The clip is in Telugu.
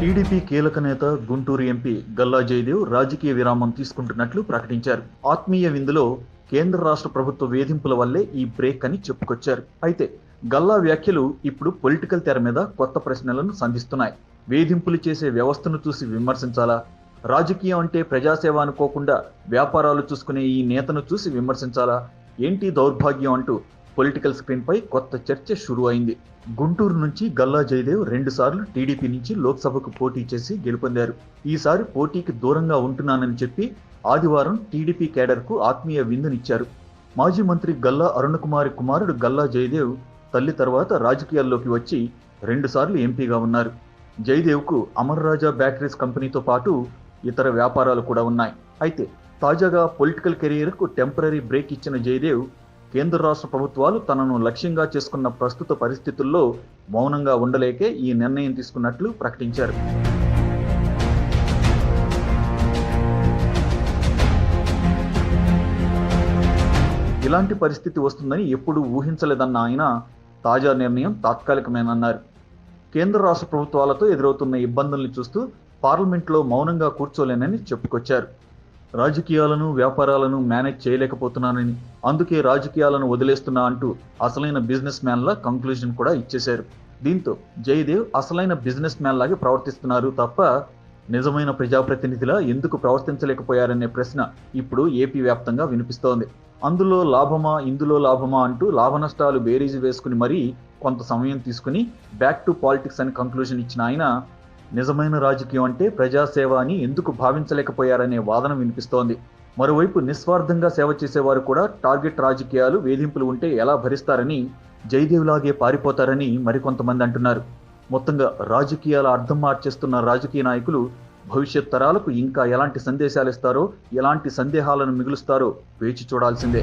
టీడీపీ కీలక నేత గుంటూరు ఎంపీ గల్లా జయదేవ్ రాజకీయ విరామం తీసుకుంటున్నట్లు ప్రకటించారు. ఆత్మీయ విందులో కేంద్ర రాష్ట్ర ప్రభుత్వ వేధింపుల వల్లే ఈ బ్రేక్ అని చెప్పుకొచ్చారు. అయితే గల్లా వ్యాఖ్యలు ఇప్పుడు పొలిటికల్ తెర మీద కొత్త ప్రశ్నలను సంధిస్తున్నాయి. వేధింపులు చేసే వ్యవస్థను చూసి విమర్శించాలా? రాజకీయం అంటే ప్రజాసేవ అనుకోకుండా వ్యాపారాలు చూసుకునే ఈ నేతను చూసి విమర్శించాలా? ఏంటి దౌర్భాగ్యం అంటూ పొలిటికల్ స్క్రీన్పై కొత్త చర్చ షురు అయింది. గుంటూరు నుంచి గల్లా జయదేవ్ రెండుసార్లు టీడీపీ నుంచి లోక్సభకు పోటీ చేసి గెలుపొందారు. ఈసారి పోటీకి దూరంగా ఉంటున్నానని చెప్పి ఆదివారం టీడీపీ కేడర్కు ఆత్మీయ విందునిచ్చారు. మాజీ మంత్రి గల్లా అరుణకుమారి కుమారుడు గల్లా జయదేవ్ తల్లి తర్వాత రాజకీయాల్లోకి వచ్చి రెండుసార్లు ఎంపీగా ఉన్నారు. జయదేవ్కు అమర్ రాజా బ్యాటరీస్ కంపెనీతో పాటు ఇతర వ్యాపారాలు కూడా ఉన్నాయి. అయితే తాజాగా పొలిటికల్ కెరీర్కు టెంపరీ బ్రేక్ ఇచ్చిన జయదేవ్ కేంద్ర రాష్ట్ర ప్రభుత్వాలు తనను లక్ష్యంగా చేసుకున్న ప్రస్తుత పరిస్థితుల్లో మౌనంగా ఉండలేకే ఈ నిర్ణయం తీసుకున్నట్లు ప్రకటించారు. ఇలాంటి పరిస్థితి వస్తుందని ఎప్పుడూ ఊహించలేదన్న ఆయన తాజా నిర్ణయం తాత్కాలికమేనన్నారు. కేంద్ర రాష్ట్ర ప్రభుత్వాలతో ఎదురవుతున్న ఇబ్బందుల్ని చూస్తూ పార్లమెంట్లో మౌనంగా కూర్చోలేనని చెప్పుకొచ్చారు. రాజకీయాలను వ్యాపారాలను మేనేజ్ చేయలేకపోతున్నానని అందుకే రాజకీయాలను వదిలేస్తున్నా అంటూ అసలైన బిజినెస్ మ్యాన్ల కంక్లూజన్ కూడా ఇచ్చేశారు. దీంతో జయదేవ్ అసలైన బిజినెస్ మ్యాన్ లాగే ప్రవర్తిస్తున్నారు తప్ప నిజమైన ప్రజాప్రతినిధిలా ఎందుకు ప్రవర్తించలేకపోయారనే ప్రశ్న ఇప్పుడు ఏపీ వ్యాప్తంగా వినిపిస్తోంది. అందులో లాభమా ఇందులో లాభమా అంటూ లాభ నష్టాలు బేరీజు వేసుకుని మరీ కొంత సమయం తీసుకుని బ్యాక్ టు పాలిటిక్స్ అని కంక్లూజన్ ఇచ్చిన ఆయన నిజమైన రాజకీయం అంటే ప్రజాసేవ అని ఎందుకు భావించలేకపోయారనే వాదన వినిపిస్తోంది. మరోవైపు నిస్వార్థంగా సేవ చేసేవారు కూడా టార్గెట్ రాజకీయాలు వేధింపులు ఉంటే ఎలా భరిస్తారని జయదేవ్లాగే పారిపోతారని మరికొంతమంది అంటున్నారు. మొత్తంగా రాజకీయాల అర్థం మార్చేస్తున్న రాజకీయ నాయకులు భవిష్యత్ తరాలకు ఇంకా ఎలాంటి సందేశాలు ఇస్తారో ఎలాంటి సందేహాలను మిగులుస్తారో వేచి చూడాల్సిందే.